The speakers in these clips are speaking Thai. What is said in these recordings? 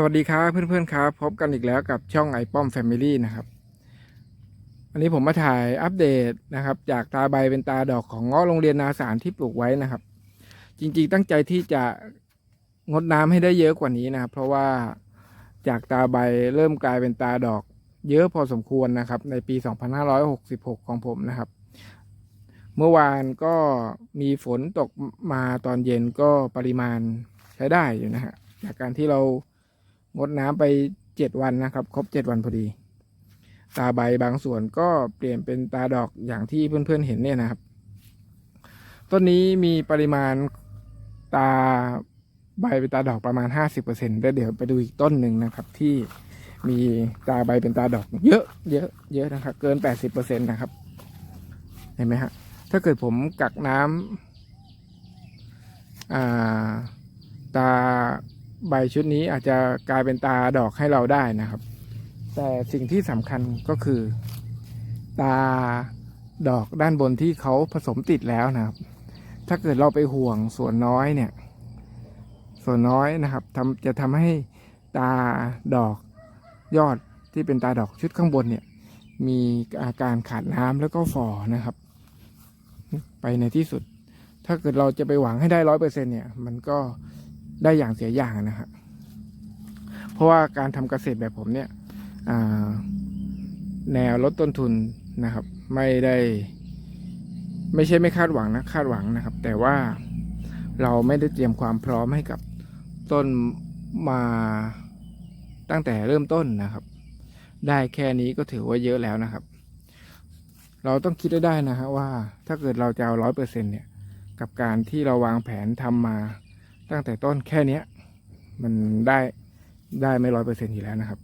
สวัสดีครับเพื่อนๆครับ พบกันอีกแล้วกับช่องไอป้อมแฟมิลี่นะครับวันนี้ผมมาถ่ายอัปเดตนะครับ จากตาใบเป็นตาดอกของเงาะโรงเรียนนาสารที่ปลูกไว้นะครับ จริงๆตั้งใจที่จะงดน้ำให้ได้เยอะกว่านี้นะครับ เพราะว่าจากตาใบเริ่มกลายเป็นตาดอก เยอะพอสมควรนะครับ ในปี 2566 ของผมนะครับ เมื่อวานก็มีฝนตกมาตอนเย็นก็ปริมาณใช้ได้อยู่นะฮะจากการที่เรา งดน้ำไปเจ็ดวันนะครับ ครบเจ็ดวันพอดี ตาใบบางส่วนก็เปลี่ยนเป็นตาดอกอย่างที่เพื่อนๆเห็นเนี่ยนะครับ ต้นนี้มีปริมาณตาใบเป็นตาดอกประมาณ 50%แล้วเดี๋ยวไปดูอีกต้นหนึ่งนะครับ ที่มีตาใบเป็นตาดอก เยอะ เยอะ เยอะนะครับ เกิน 80%นะครับ เห็นไหมฮะ ถ้าเกิดผมกักน้ำอ่าตา ใบชุดนี้อาจจะกลายเป็นตาดอกให้เราได้นะครับ แต่สิ่งที่สำคัญก็คือ ตาดอกด้านบนที่เขาผสมติดแล้วนะครับ ถ้าเกิดเราไปห่วงส่วนน้อยเนี่ย ส่วนน้อยนะครับทำจะทำให้ตาดอกยอดที่เป็นตาดอกชุดข้างบนเนี่ย มีอาการขาดน้ำแล้วก็ฝ่อนะครับ ไปในที่สุด ถ้าเกิดเราจะไปหวังให้ได้ร้อยเปอร์เซ็นเนี่ย มันก็ ได้อย่างเสียอย่างนะครับเพราะว่าการทำเกษตรแบบผมเนี่ยแนวลดต้นทุนนะครับ ไม่ได้ ไม่ใช่ไม่คาดหวังนะคาดหวังนะครับ แต่ว่าเราไม่ได้เตรียมความพร้อมให้กับต้นมาตั้งแต่เริ่มต้นนะครับ ได้แค่นี้ก็ถือว่าเยอะแล้วนะครับ เราต้องคิดได้ได้นะฮะว่า ถ้าเกิดเราจะเอาร้อยเปอร์เซ็นเนี่ย กับการที่เราวางแผนทำมา ตั้งแต่ต้นแค่เนี้ยมันได้ได้ไม่ร้อยเปอร์เซ็นต์อยู่แล้วนะครับ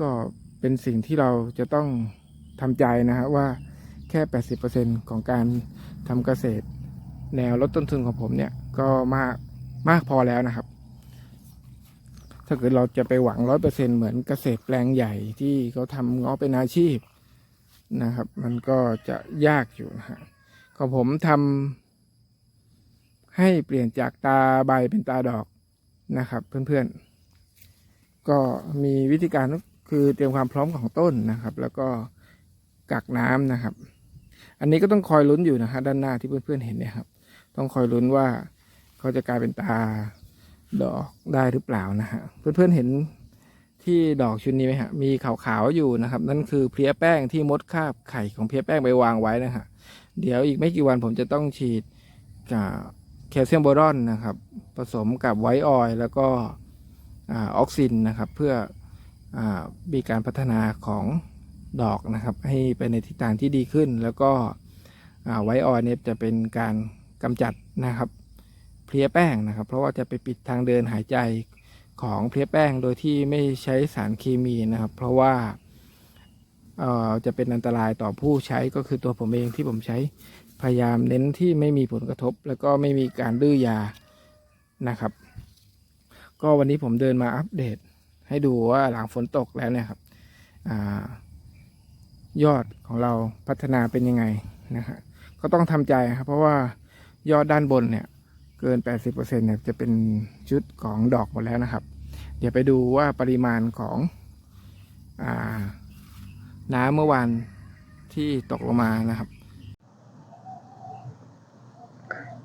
ก็เป็นสิ่งที่เราจะต้องทำใจนะฮะว่าแค่แปดสิบเปอร์เซ็นของการทำเกษตร แนวลดต้นทุนของผมเนี่ย ก็มากมากพอแล้วนะครับ ถ้าเกิดเราจะไปหวังร้อยเปอร์เซ็นเหมือนเกษตรแปลงใหญ่ที่เขาทำงาะเป็นอาชีพนะครับ มันก็จะยากอยู่นะฮะของผมทำ ให้เปลี่ยนจากตาใบเป็นตาดอกนะครับ เพื่อนๆ ก็มีวิธีการก็คือเตรียมความพร้อมของต้นนะครับ แล้วก็กักน้ำนะครับ อันนี้ก็ต้องคอยลุ้นอยู่นะฮะด้านหน้าที่เพื่อนๆเห็นเนี่ยครับ ต้องคอยลุ้นว่าเขาจะกลายเป็นตาดอกได้หรือเปล่านะฮะเพื่อนๆเห็นที่ดอกชุดนี้ไหมฮะ มีขาวๆอยู่นะครับ นั่นคือเพลี้ยแป้งที่มดคาบไข่ของเพลี้ยแป้งไปวางไว้นะฮะ เดี๋ยวอีกไม่กี่วันผมจะต้องฉีดกับ แคลเซียมโบรอนนะครับ ผสมกับไวท์ออยแล้วก็อออกซินนะครับ เพื่ออมีการพัฒนาของดอกนะครับ ให้ไปในทิศทางที่ดีขึ้น แล้วก็ไวท์ออยเนี่ยจะเป็นการกำจัดนะครับเพลี้ยแป้งนะครับ เพราะว่าจะไปปิดทางเดินหายใจของเพลี้ยแป้งโดยที่ไม่ใช้สารเคมีนะครับ เพราะว่าจะเป็นอันตรายต่อผู้ใช้ก็คือตัวผมเองที่ผมใช้ พยายามเน้นที่ไม่มีผลกระทบ แล้วก็ไม่มีการดื้อยานะครับ ก็วันนี้ผมเดินมาอัปเดต ให้ดูว่าหลังฝนตกแล้วเนี่ยครับอยอดของเราพัฒนาเป็นยังไงนะฮะก็ต้องทำใจครับ เพราะว่ายอดด้านบนเนี่ย เกิน 80%เนี่ยจะเป็นชุดของดอกหมดแล้วนะครับ เดี๋ยวไปดูว่าปริมาณของอน้ำเมื่อวานที่ตกลงมานะครับ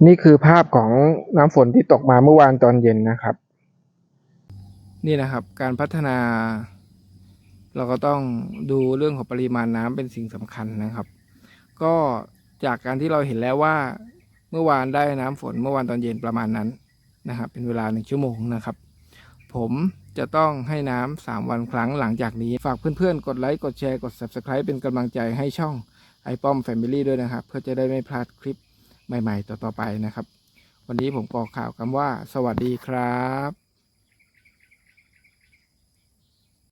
นี่คือภาพของน้ำฝนที่ตกมาเมื่อวานตอนเย็นนะครับ นี่นะครับ การพัฒนา เราก็ต้องดูเรื่องของปริมาณน้ำเป็นสิ่งสำคัญนะครับ ก็จากการที่เราเห็นแล้วว่า เมื่อวานได้น้ำฝนเมื่อวานตอนเย็นประมาณนั้นนะครับ เป็นเวลาหนึ่งชั่วโมงนะครับ ผมจะต้องให้น้ำสามวันครั้งหลังจากนี้ ฝากเพื่อนๆ กดไลค์ กดแชร์ กด Subscribe เป็นกำลังใจให้ช่องไอป้อม Family ด้วยนะครับ เพื่อจะได้ไม่พลาดคลิป ใหม่ ๆ ต่อๆไปนะครับ วันนี้ผมกอข่าวคำว่า สวัสดีครับ